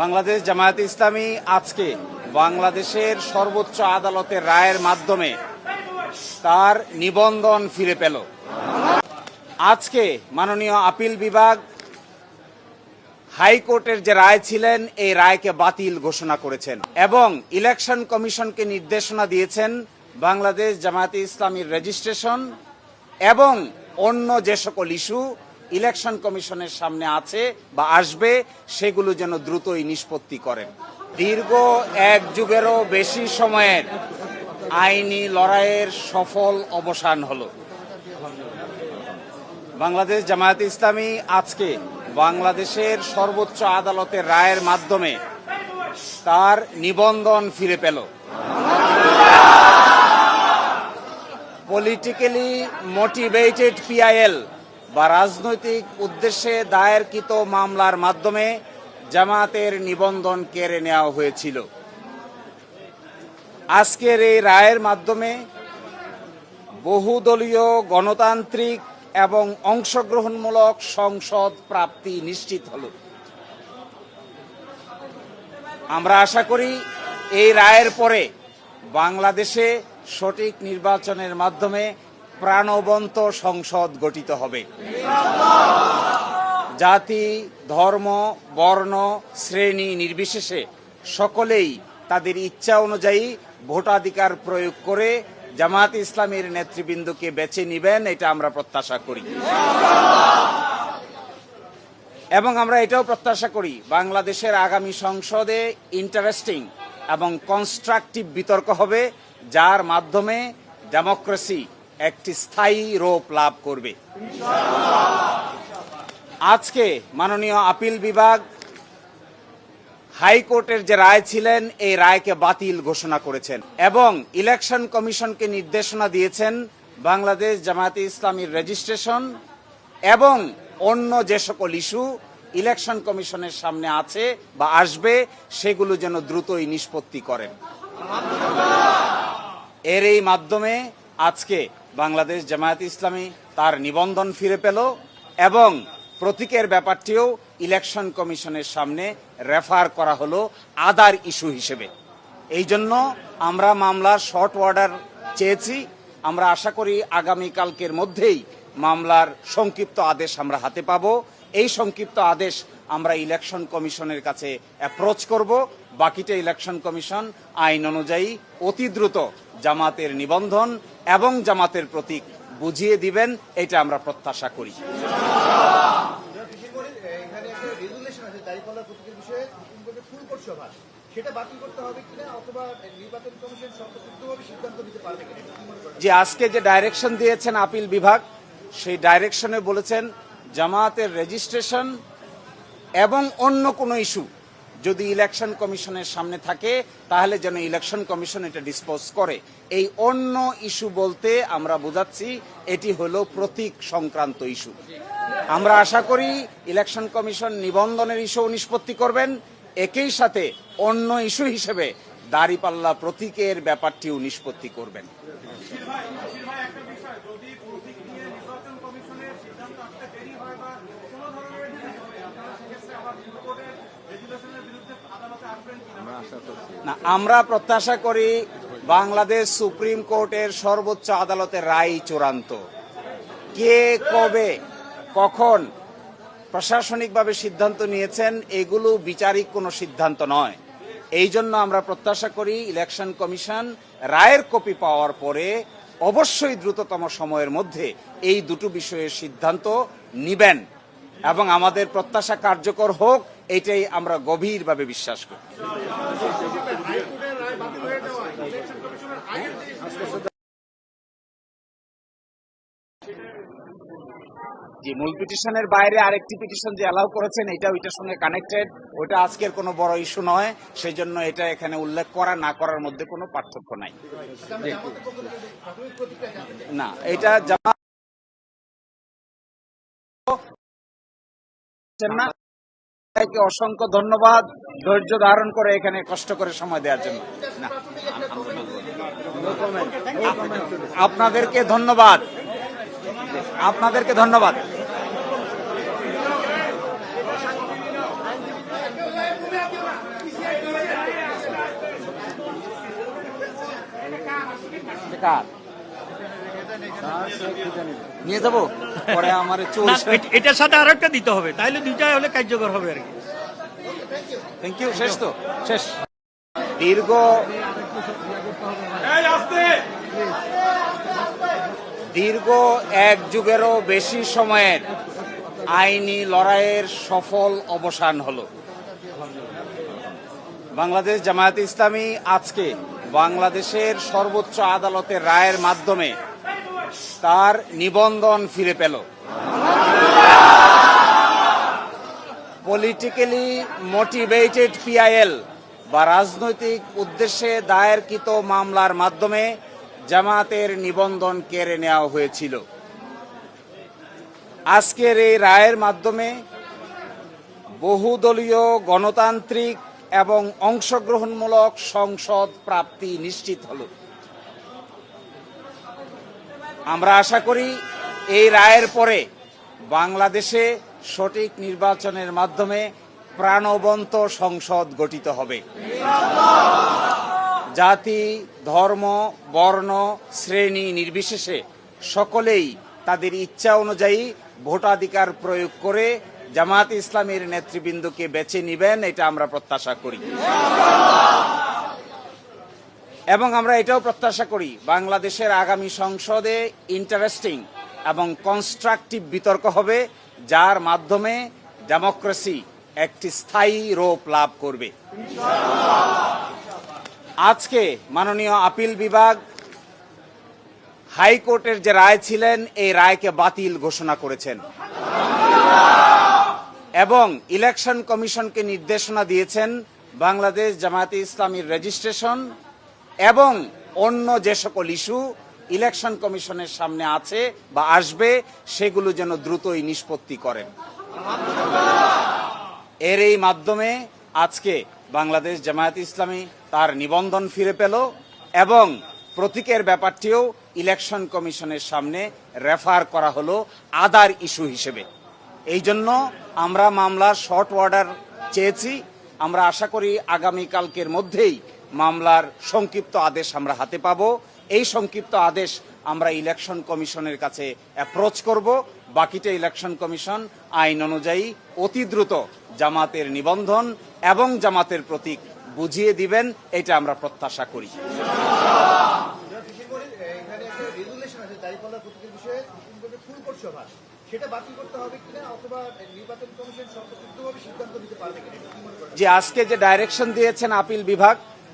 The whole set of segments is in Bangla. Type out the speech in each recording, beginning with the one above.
বাংলাদেশ জামায়াত ইসলামী আজকে বাংলাদেশের সর্বোচ্চ আদালতের রায়ের মাধ্যমে তার নিবন্ধন ফিরে পেল। আজকে মাননীয় আপিল বিভাগ হাইকোর্টের যে রায় ছিলেন, এই রায়কে বাতিল ঘোষণা করেছেন এবং ইলেকশন কমিশনকে নির্দেশনা দিয়েছেন বাংলাদেশ জামায়াতে ইসলামীর রেজিস্ট্রেশন এবং অন্য যে সকল ইস্যু ইলেকশন কমিশনের সামনে আছে বা আসবে, সেগুলো যেন দ্রুতই নিষ্পত্তি করেন। দীর্ঘ এক যুগেরও বেশি সময়ের আইনি লড়াইয়ের সফল অবসান হলো। বাংলাদেশ জামায়াত ইসলামী আজকে বাংলাদেশের সর্বোচ্চ আদালতের রায়ের মাধ্যমে তার নিবন্ধন ফিরে পেল। পলিটিক্যালি মোটিভেটেড পিআইএল বা রাজনৈতিক উদ্দেশ্যে দায়েরকৃত মামলার মাধ্যমে জামাতের নিবন্ধন কেড়ে নেওয়া হয়েছিল। আজকের এই রায়ের মাধ্যমে বহুদলীয় গণতান্ত্রিক এবং অংশগ্রহণমূলক সংসদ প্রাপ্তি নিশ্চিত হল। আমরা আশা করি এই রায়ের পরে বাংলাদেশে সঠিক নির্বাচনের মাধ্যমে প্রাণবন্ত সংসদ গঠিত হবে। জাতি, ধর্ম, বর্ণ, শ্রেণি নির্বিশেষে সকলেই তাদের ইচ্ছা অনুযায়ী ভোটাধিকার প্রয়োগ করে জামাত ইসলামের নেতৃবৃন্দকে বেছে নিবেন, এটা আমরা প্রত্যাশা করি। এবং আমরা এটাও প্রত্যাশা করি, বাংলাদেশের আগামী সংসদে ইন্টারেস্টিং এবং কনস্ট্রাকটিভ বিতর্ক হবে, যার মাধ্যমে ডেমোক্রেসি একটি স্থায়ী রূপ লাভ করবে। আজকে মাননীয় আপিল বিভাগ হাইকোর্টের যে রায় ছিলেন, এই রায়কে বাতিল ঘোষণা করেছেন এবং ইলেকশন কমিশনকে নির্দেশনা দিয়েছেন বাংলাদেশ জামায়াতে ইসলামীর রেজিস্ট্রেশন এবং অন্য যে সকল ইস্যু ইলেকশন কমিশনের সামনে আছে বা আসবে, সেগুলো যেন দ্রুতই নিষ্পত্তি করেন। এর এই মাধ্যমে আজকে বাংলাদেশ জামায়াত ইসলামী তার নিবন্ধন ফিরে পেল এবং প্রতীকের ব্যাপারটিও ইলেকশন কমিশনের সামনে রেফার করা হলো আদার ইস্যু হিসেবে। এই জন্য আমরা মামলার শর্ট অর্ডার চেয়েছি। আমরা আশা করি আগামীকালকের মধ্যেই মামলার সংক্ষিপ্ত আদেশ আমরা হাতে পাব। এই সংক্ষিপ্ত আদেশ আমরা ইলেকশন কমিশনের কাছে অ্যাপ্রোচ করব। বাকিটা ইলেকশন কমিশন আইন অনুযায়ী অতি দ্রুত জামাতের নিবন্ধন এবং জামাতের প্রতীক বুঝিয়ে দিবেন, এটা আমরা প্রত্যাশা করি। যে আজকে যে ডাইরেকশন দিয়েছেন আপিল বিভাগ, সেই ডাইরেকশনে বলেছেন, জামাতের রেজিস্ট্রেশন এবং অন্য কোনো ইস্যু যদি ইলেকশন কমিশনের সামনে থাকে, তাহলে যেন ইলেকশন কমিশন এটা ডিসপোজ করে। এই অন্য ইস্যু বলতে আমরা বোঝাচ্ছি, এটি হলো প্রতীক সংক্রান্ত ইস্যু আমরা আশা করি ইলেকশন কমিশন নিবন্ধনের ইস্যু নিষ্পত্তি করবেন। একই সাথে অন্য ইস্যু হিসেবে দাড়িপাল্লা প্রতীকের ব্যাপারটিও নিষ্পত্তি করবেন। না, আমরা প্রত্যাশা করি বাংলাদেশ সুপ্রিম কোর্টের সর্বোচ্চ আদালতের রায় চূড়ান্ত। কে কবে, কখন প্রশাসনিকভাবে সিদ্ধান্ত নিয়েছেন, এগুলো বিচারিক কোনো সিদ্ধান্ত নয়। এই জন্য আমরা প্রত্যাশা করি ইলেকশন কমিশন রায়ের কপি পাওয়ার পরে অবশ্যই দ্রুততম সময়ের মধ্যে এই দুটো বিষয়ের সিদ্ধান্ত নিবেন এবং আমাদের প্রত্যাশা কার্যকর হোক এটাই আমরা গভীরভাবে বিশ্বাস করি। যে মূল পিটিশনের বাইরে আরেকটি পিটিশন যে অ্যালাউ করেছেন এটা ওইটার সঙ্গে কানেক্টেড ওটা আজকের কোনো বড় ইস্যু নয় সেই জন্য এটা এখানে উল্লেখ করা না করার মধ্যে কোনো পার্থক্য নাই। না এটা জামা না সবাইকে অসংখ্য ধন্যবাদ। ধৈর্য ধারণ করে এখানে কষ্ট করে সময় দেওয়ার জন্য। আপনাদেরকে ধন্যবাদ। আপনাদেরকে ধন্যবাদ। কার? নিয়ে যাব? পরে আমার চলছে। এটার সাথে আর একটা দিতে হবে তাহলে দুইটাই হলে কার্যকর হবে আর কি। থ্যাংক ইউ শেষ তো শেষ। দীর্ঘ দীর্ঘ এক যুগেরও বেশি সময়ের আইনি লড়াইয়ের সফল অবসান হলো। বাংলাদেশ জামায়াত ইসলামী আজকে বাংলাদেশের সর্বোচ্চ আদালতের রায়ের মাধ্যমে তার নিবন্ধন ফিরে পেল। পলিটিক্যালি মোটিভেটেড পিআইএল বা রাজনৈতিক উদ্দেশ্যে দায়েরকৃত মামলার মাধ্যমে জামাতের নিবন্ধন কেড়ে নেওয়া হয়েছিল। আজকের এই রায়ের মাধ্যমে বহুদলীয় গণতান্ত্রিক এবং অংশগ্রহণমূলক সংসদ প্রাপ্তি নিশ্চিত হল। আমরা আশা করি এই রায়ের পরে বাংলাদেশে সঠিক নির্বাচনের মাধ্যমে প্রাণবন্ত সংসদ গঠিত হবে। জাতি, ধর্ম, বর্ণ, শ্রেণি নির্বিশেষে সকলেই তাদের ইচ্ছা অনুযায়ী ভোটাধিকার প্রয়োগ করে জামাত ইসলামের নেতৃবৃন্দকে বেছে নিবেন, এটা আমরা প্রত্যাশা করি। এবং আমরা এটাও প্রত্যাশা করি বাংলাদেশের আগামী সংসদে ইন্টারেস্টিং এবং কনস্ট্রাকটিভ বিতর্ক হবে, যার মাধ্যমে ডেমোক্রেসি একটি স্থায়ী রূপ লাভ করবে। আজকে মাননীয় আপিল বিভাগ হাইকোর্টের যে রায় ছিলেন, এই রায়কে বাতিল ঘোষণা করেছেন। এবং ইলেকশন কমিশনকে নির্দেশনা দিয়েছেন বাংলাদেশ জামায়াতে ইসলামীর রেজিস্ট্রেশন এবং অন্য যে সকল ইস্যু ইলেকশন কমিশনের সামনে আছে বা আসবে, সেগুলো যেন দ্রুতই নিষ্পত্তি করেন। এর এই মাধ্যমে আজকে বাংলাদেশ জামায়াত ইসলামী তার নিবন্ধন ফিরে পেল এবং প্রতীকের ব্যাপারটিও ইলেকশন কমিশনের সামনে রেফার করা হলো আদার ইস্যু হিসেবে। এই জন্য আমরা মামলার শর্ট অর্ডার চেয়েছি। আমরা আশা করি আগামীকালকের মধ্যেই মামলার সংক্ষিপ্ত আদেশ আমরা হাতে পাবো। এই সংক্ষিপ্ত আদেশ আমরা ইলেকশন কমিশনের কাছে অ্যাপ্রোচ করব। বাকিটা ইলেকশন কমিশন আইন অনুযায়ী অতি দ্রুত জামাতের নিবন্ধন এবং জামাতের প্রতীক বুঝিয়ে দিবেন, এটা আমরা প্রত্যাশা করি। যে আজকে যে ডাইরেকশন দিয়েছেন আপিল বিভাগ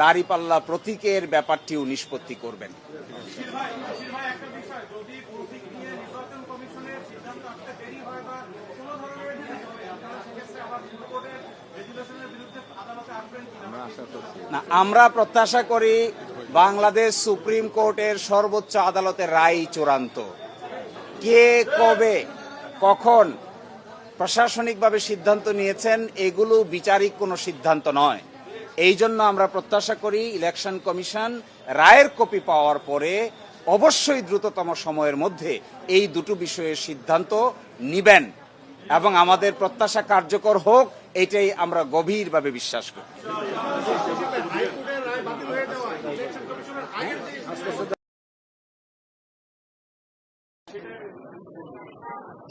দাড়িপাল্লা প্রতীকের ব্যাপারটিও নিষ্পত্তি করবেন। না আমরা প্রত্যাশা করি বাংলাদেশ সুপ্রিম কোর্টের সর্বোচ্চ আদালতের রায় চূড়ান্ত। কে কবে কখন প্রশাসনিকভাবে সিদ্ধান্ত নিয়েছেন এগুলো বিচারিক কোনো সিদ্ধান্ত নয়। এই জন্য আমরা প্রত্যাশা করি ইলেকশন কমিশন রায়ের কপি পাওয়ার পরে অবশ্যই দ্রুততম সময়ের মধ্যে এই দুটো বিষয়ের সিদ্ধান্ত নিবেন এবং আমাদের প্রত্যাশা কার্যকর হোক, এটাই আমরা গভীরভাবে বিশ্বাস করি।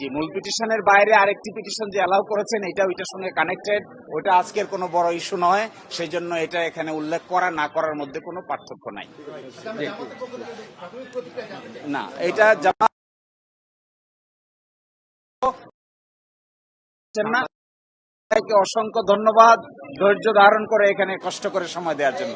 জি মূল পিটিশনের বাইরে আরেকটি পিটিশন যে অ্যালাউ করেছেন এটা ওইটার সঙ্গে কানেক্টেড। ওটা আজকের কোনো বড় ইস্যু নয় সেই জন্য এটা এখানে উল্লেখ করা না করার মধ্যে কোনো পার্থক্য নাই। না এটা জামা না? অসংখ্য ধন্যবাদ ধৈর্য ধারণ করে এখানে কষ্ট করে সময় দেওয়ার জন্য।